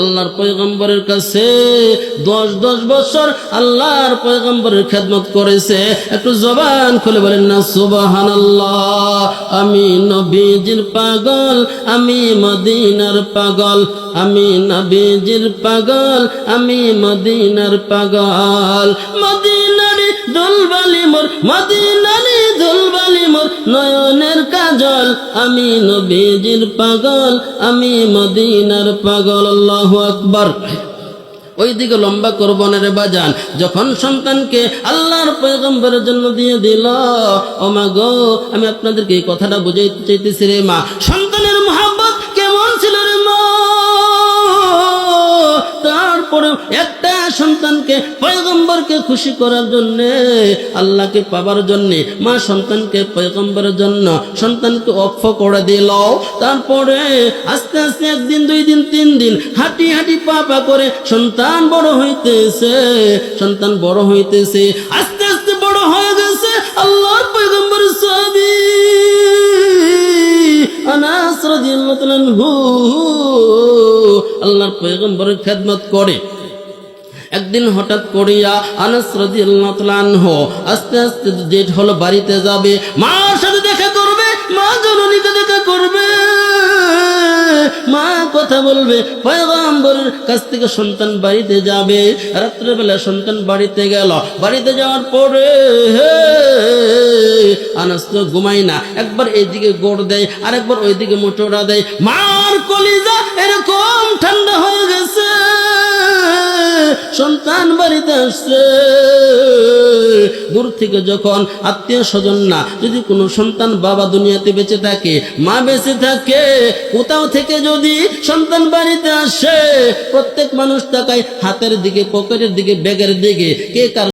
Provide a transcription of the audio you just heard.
আল্লাহর পয়গম্বরের কাছে দশ দশ বছর আল্লাহর পয়গম্বরের খেদমত করেছে। একটু জবান খুলে বলেন না সুবাহান আমি নবীজির পাগল, আমি মদিনার পাগল, আমি নবীজির পাগল, আমি মদিনার পাগল। মদিনারি দুলবালি মোর, মদিনারি আমি নবীজির পাগল, আমি মদিনার পাগল, আল্লাহ আকবর। ওই দিকে লম্বা করব না বাজান, যখন সন্তানকে আল্লাহর পয়গম্বরের জন্য দিয়ে দিল ও মা গো, আমি আপনাদেরকে এই কথাটা বুঝাইতে চাইতেছি রে মা। একটা সন্তানকে পয়গম্বরকে খুশি করার জন্য আল্লাহকে পাবার জন্য, মা সন্তানকে পয়গম্বরের জন্য সন্তানকে অক্ষ করে দিল। তারপরে আস্তে আস্তে একদিন, দুই দিন, তিন দিন হাঁটি হাঁটি পা পা করে সন্তান বড় হইতেছে, সন্তান বড় হইতেছে, আস্তে আস্তে বড় হয়ে গেছে আল্লাহর পয়গম্বর সাহাবী। আনাস রাদিয়াল্লাহু আনহু আল্লাহর পয়গম্বরের খেদমত করে। একদিন হঠাৎ করিয়া আনাস আস্তে আস্তে জেট হলো বাড়িতে যাবে। মার সাথে দেখা করবে, মা জননীকে দেখা করবে। মা কথা বলবে কাছ থেকে সন্তান বাড়িতে যাবে। রাত্রেবেলা সন্তান বাড়িতে গেল। বাড়িতে যাওয়ার পরে আনাস তো ঘুমাই না। একবার এইদিকে গোড় দেয় আর একবার ওইদিকে মোটরা দেয়। মার কলিজা এরকম ঠান্ডা বাড়িতে দূর থেকে যখন আত্মীয় স্বজন না, যদি কোনো সন্তান বাবা দুনিয়াতে বেঁচে থাকে, মা বেঁচে থাকে, কোথাও থেকে যদি সন্তান বাড়িতে আসে, প্রত্যেক মানুষ তাকায় হাতের দিকে, পকেটের দিকে, ব্যাগের দিকে, কে কার